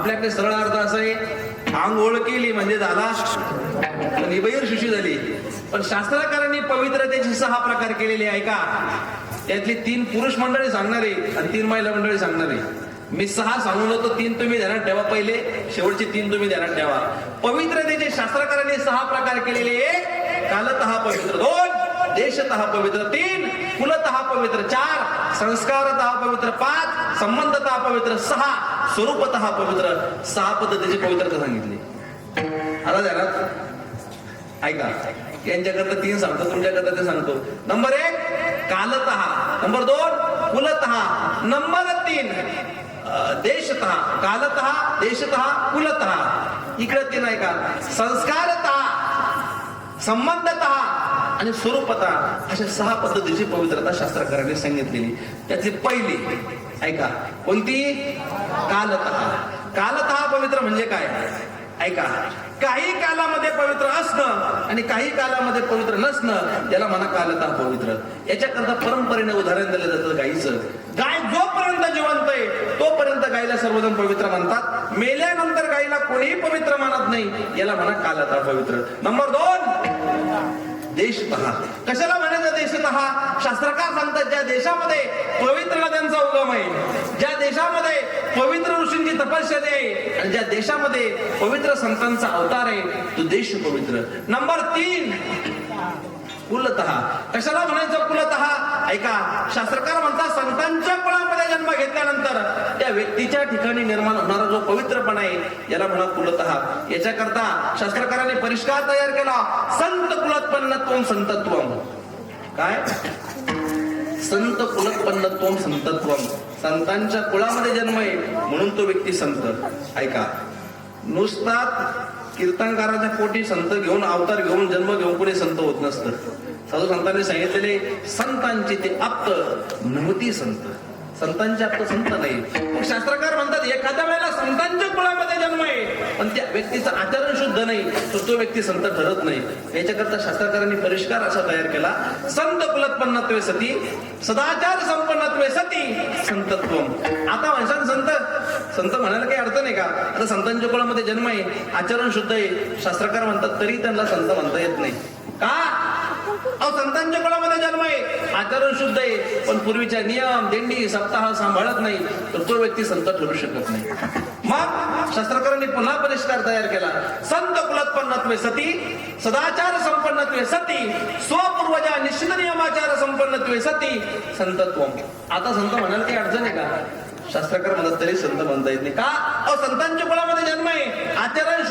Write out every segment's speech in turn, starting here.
आपल्याकडे सरळ अर्थ असा आहे आंघोळ केली म्हणजे झाला आणि शुशी झाली. पण शास्त्रकारांनी पवित्रतेचे सहा प्रकार केलेले आहे का? त्यातली तीन पुरुष मंडळी सांगणारे आणि तीन महिला मंडळी सांगणारे मी सहा सांगून होतो तीन तुम्ही ध्यानात ठेवा पहिले शेवटचे तीन तुम्ही ध्यानात ठेवा. पवित्रतेचे शास्त्रकारांनी सहा प्रकार केलेले एक कालत पवित्र दोन देशत पवित्र तीन कुलत पवित्र चार संस्कारत पवित्र पाच संबंधत पवित्र सहा. स्वरूपत पवित्र सहा पद्धतीची पवित्रता सांगितली. आता ध्यानात ऐका. यांच्याकरता तीन सांगतो तुमच्याकरता ते सांगतो. नंबर एक कालत. नंबर दोन कुलत. नंबर तीन देशत. कालत देशत कुलत. इकडे तीन ऐका. संस्कारत संबंधत आणि स्वरूपता अशा सहा पद्धतीची पवित्रता शास्त्रकारांनी सांगितलेली. त्यातली पहिली ऐका कोणती? कालतः. कालतः पवित्र म्हणजे काय? ऐका काही कालामध्ये पवित्र असणं आणि काही कालामध्ये पवित्र नसणं याला म्हणा कालता पवित्र. याच्याकरता परंपरेने उदाहरण दिलं जातं गायीचं गाय जोपर्यंत जिवंत आहे तोपर्यंत गायीला सर्वजण पवित्र मानतात मेल्यानंतर गायीला कोणीही पवित्र मानत नाही याला म्हणा कालता पवित्र. नंबर दोन देश कशाला म्हणायचं देश शास्त्रकार सांगतात ज्या देशामध्ये पवित्र नद्यांचा उगम आहे ज्या देशामध्ये पवित्र ऋषींची तपस्या आहे आणि ज्या देशामध्ये पवित्र संतांचा अवतार आहे तो देश पवित्र. नंबर तीन कुलत. कशाला म्हणायचं कुलत? ऐका शास्त्रकार म्हणतात संतांच्या कुळामध्ये जन्म घेतल्यानंतर त्या व्यक्तीच्या ठिकाणी निर्माण होणारा जो पवित्रपणा आहे याला म्हणा कुलतः याच्याकरता शास्त्रकाराने परिष्कार तयार केला. संत कुलत्पन्नत्व संतत्व. काय? संत कुलत्पन्नत्व संतत्व. संतांच्या कुळामध्ये जन्म आहे म्हणून तो व्यक्ती संत. ऐका. नुसतात कीर्तनकाराच्या पोटी संत घेऊन अवतार घेऊन जन्म घेऊन कोणी संत होत नसतं. साधू संतांनी सांगितलेले संतांची ते आप्त नमती संत. संतांच्या आप्त संत नाही. मग शास्त्रकार म्हणतात एखाद्या वेळेला संतांच्या कुळामध्ये जन्म आहे. पण त्या व्यक्तीचं आचरण शुद्ध नाही तर तो व्यक्ती संत ठरत नाही. याच्याकरता शास्त्रकारांनी परिष्कार असा तयार केला संत कुलत्पन्नत्वे सती सदाचार संपन्नत्वे सती संतत्व आता म्हणशाल संत संत म्हणायला काही अर्थ नाही का? आता संतांच्या कुळामध्ये जन्म आहे आचरण शुद्ध आहे. शास्त्रकार म्हणतात तरी त्यांना संत म्हणता येत नाही. का? अहो संतांच्या कुळामध्ये जन्म आहे. आचरण शुद्ध आहे. पण पूर्वीच्या नियम दिंडी सप्ताह सांभाळत नाही. तर तो व्यक्ती संत ठरू शकत नाही. मग शास्त्रकारांनी पुन्हा परिष्कार तयार केला. संत कुलोत्पन्नत्वे सती सदाचार संपन्नत्वे सती स्वपूर्वजा निश्चित नियमाचार संपन्नत्वे सती संतत्व आता संत म्हणाल काही अडचण आहे का? शास्त्रकार म्हणत तरी संत म्हणता येत नाही. का? अहो संतांच्या कुळामध्ये जन्म आहे. आचरण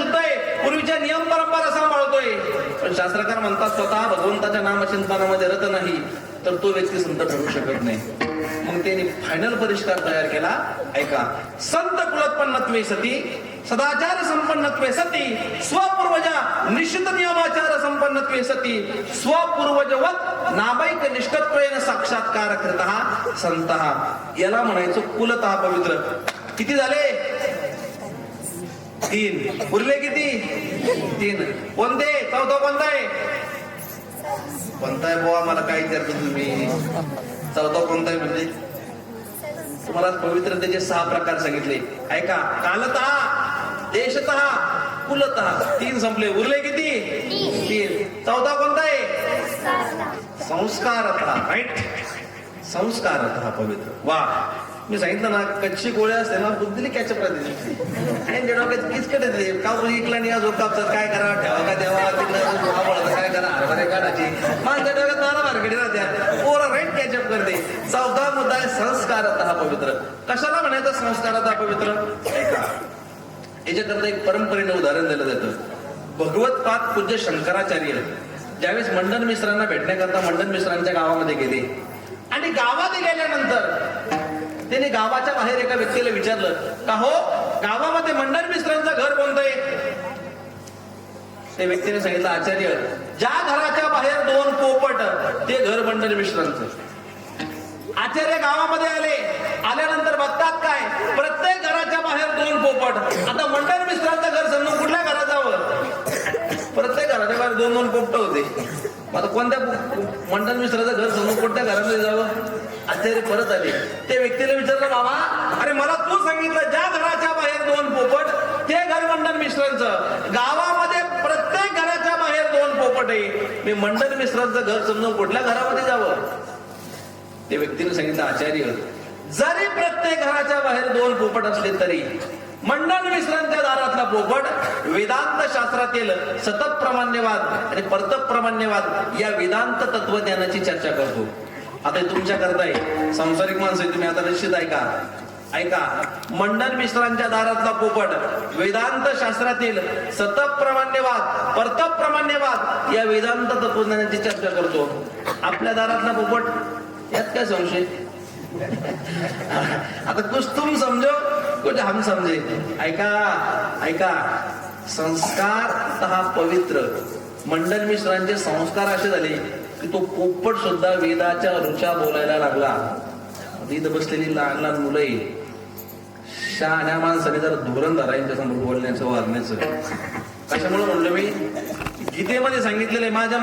नियम परंपरा सांभाळतोय. पण शास्त्रकार म्हणतात स्वतः भगवंताच्या नामचिंतनामध्ये रत नाही तर तो व्यक्ती संत ठरू शकत नाही. मग त्यांनी फायनल परिष्कार तयार केला. ऐका. संत कुलोत्पन्नत्वे सती सदाचार संपन्नत्वे सती स्वपूर्वजा निश्चित नियमाचार संपन्नत्वे सती स्वपूर्वजवत नाबाईक निष्ठत्वेन साक्षात्कार कृत संत. याला म्हणायचं कुलता पवित्र किती झाले? तीन. उरले किती? तीन. कोणते? चौथा कोणता आहे? कोणता आहे बुवा? मला काय विचारतो तुम्ही? चौथा कोणता आहे म्हणजे? तुम्हाला पवित्रतेचे सहा प्रकार सांगितले. ऐका. कालत देशत कुलत. तीन संपले. उरले किती? तीन. चौथा कोणता आहे? संस्कार राईट संस्कार पवित्र. वा. मी सांगितलं ना कच्ची गोळ्या असते ना बुद्धीली कॅचअप राहते त्यांच्या डोक्यात किचकट येते का इकला नाही आज कापतात? काय करा? ठेवा का देवा तिकडं आवडतं काय करा? हरभरे काढायची. माझ्या डोक्यात नाना मार्केट राहत्या पोरं राईट कॅचअप करते. चौथा मुद्दा आहे संस्कार हा पवित्र. कशाला म्हणायचं संस्कारात हा पवित्र? ऐका. याच्याकरता एक परंपरेने उदाहरण दिलं जातं. भगवत पाद पूज्य शंकराचार्य. ज्यावेळेस मंडन मिश्रांना भेटण्याकरता मंडन मिश्रांच्या गावामध्ये गेले. आणि गावात गेल्यानंतर त्याने गावाच्या बाहेर एका व्यक्तीला विचारलं का हो गावामध्ये मंडळ मिश्रांचं घर कोणतं आहे त्या व्यक्तीने सांगितलं आचार्य ज्या घराच्या बाहेर दोन पोपट ते घर मंडळ मिश्रांचं. आचार्य गावामध्ये आले आल्यानंतर बघतात काय प्रत्येक घराच्या बाहेर दोन पोपट. आता मंडळ मिश्रांचं घर समजून कुठल्या घरात जावं? प्रत्येक घराच्या बाहेर दोन दोन पोपट होते. आता कोणत्या मंडन मिश्राचं घर समजून कोणत्या घरामध्ये जावं? आश्चर्य परत आले. त्या व्यक्तीला विचारलं बाबा अरे मला तू सांगितलं ज्या घराच्या बाहेर दोन पोपट ते घर मंडन मिश्रांचं. गावामध्ये प्रत्येक घराच्या बाहेर दोन पोपट आहे मी मंडन मिश्रांचं घर समजून कुठल्या घरामध्ये जावं? ते व्यक्तीने सांगितलं आचार्य जरी प्रत्येक घराच्या बाहेर दोन पोपट असले तरी मंडन मिश्रांच्या दारातला पोकट वेदांत शास्त्रातील सतत प्रमाण्यवाद आणि परतप प्रमाण्यवाद या वेदांत तत्वज्ञानाची चर्चा करतो. आता तुमच्या करताय. सांसारिक माणसं तुम्ही आता निश्चित ऐका. ऐका. मंडन मिश्रांच्या दारातला पोपट वेदांत शास्त्रातील सतत प्रमाण्यवाद परतप प्रमाण्यवाद या वेदांत तत्वज्ञानाची चर्चा करतो. आपल्या दारातला पोपट यात काय संशय? आता कुछ तुम समजो कुछ हम समजे? ऐका ऐका. संस्कार हा पवित्र. मंडन मिश्रांचे संस्कार असे झाले की तो पोपट सुद्धा वेदाच्या रुचा बोलायला लागला. वेद बसलेली लहान लहान मुलं शहाण्या माणसाने जर धोरण धरा यांच्या समोर बोलण्याचं वारण्याचं कशामुळे म्हणलं मी? गीतेमध्ये सांगितलेलं आहे माझ्या